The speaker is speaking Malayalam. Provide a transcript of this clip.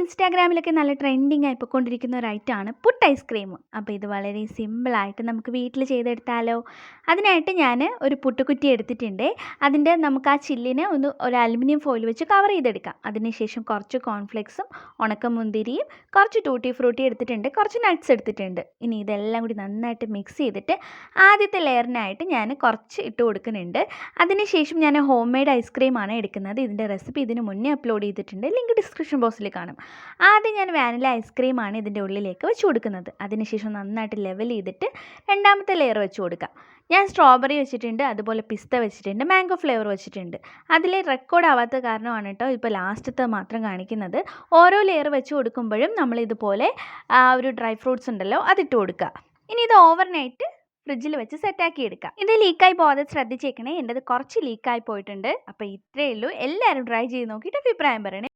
ഇൻസ്റ്റാഗ്രാമിലൊക്കെ നല്ല ട്രെൻഡിങ് ആയി പോയിക്കൊണ്ടിരിക്കുന്ന ഒരു ഐറ്റമാണ് പുട്ട് ഐസ്ക്രീം അപ്പോൾ ഇത് വളരെ സിമ്പിളായിട്ട് നമുക്ക് വീട്ടിൽ ചെയ്തെടുത്താലോ? അതിനായിട്ട് ഞാൻ ഒരു പുട്ടുകുറ്റി എടുത്തിട്ടുണ്ട്. അതിന്റെ നമുക്ക് ആ ചില്ലിനെ ഒന്ന് ഒരു അലുമിനിയം ഫോയിൽ വെച്ച് കവർ ചെയ്തെടുക്കാം. അതിനുശേഷം കുറച്ച് കോൺഫ്ലെക്സും ഉണക്കമുന്തിരിയും കുറച്ച് ടൂട്ടി ഫ്രൂട്ടി എടുത്തിട്ടുണ്ട് കുറച്ച് നട്ട്സ് എടുത്തിട്ടുണ്ട്. ഇനി ഇതെല്ലാം കൂടി നന്നായിട്ട് മിക്സ് ചെയ്തിട്ട് ആദ്യത്തെ ലെയറിനായിട്ട് ഞാൻ കുറച്ച് ഇട്ട് കൊടുക്കുന്നുണ്ട്. അതിനുശേഷം ഞാൻ ഹോം മെയ്ഡ് ഐസ്ക്രീമാണ് എടുക്കുന്നത്. ഇതിന്റെ റെസിപ്പി ഇതിന് മുന്നേ അപ്ലോഡ് ചെയ്തിട്ടുണ്ട്. ലിങ്ക് ഡിസ്ക്രിപ്ഷൻ ബോക്സിൽ കാണും. ആദ്യം ഞാൻ വാനില ഐസ്ക്രീമാണ് ഇതിന്റെ ഉള്ളിലേക്ക് വെച്ച് കൊടുക്കുന്നത്. അതിനുശേഷം നന്നായിട്ട് ലെവൽ ചെയ്തിട്ട് രണ്ടാമത്തെ ലെയർ വെച്ച് കൊടുക്കാം. ഞാൻ സ്ട്രോബെറി വെച്ചിട്ടുണ്ട് അതുപോലെ പിസ്ത വെച്ചിട്ടുണ്ട് മാംഗോ ഫ്ലേവർ വെച്ചിട്ടുണ്ട്. അതിൽ റെക്കോർഡ് ആവാത്ത കാരണമാണ് കേട്ടോ ഇപ്പോൾ ലാസ്റ്റത്തെ മാത്രം കാണിക്കുന്നത്. ഓരോ ലെയർ വെച്ച് കൊടുക്കുമ്പോഴും നമ്മൾ ഇതുപോലെ ഒരു ഡ്രൈ ഫ്രൂട്ട്സ് ഉണ്ടല്ലോ അതിട്ട് കൊടുക്കുക ഇനി ഇത് ഓവർനൈറ്റ് ഫ്രിഡ്ജിൽ വെച്ച് സെറ്റാക്കി എടുക്കാം. ഇത് ലീക്കായി പോകാതെ ശ്രദ്ധിച്ചേക്കണേ. എന്റെത് കുറച്ച് ലീക്കായി പോയിട്ടുണ്ട്. അപ്പോൾ ഇത്രയേ ഉള്ളൂ. എല്ലാവരും ട്രൈ ചെയ്ത് നോക്കിയിട്ട് അഭിപ്രായം പറയണേ.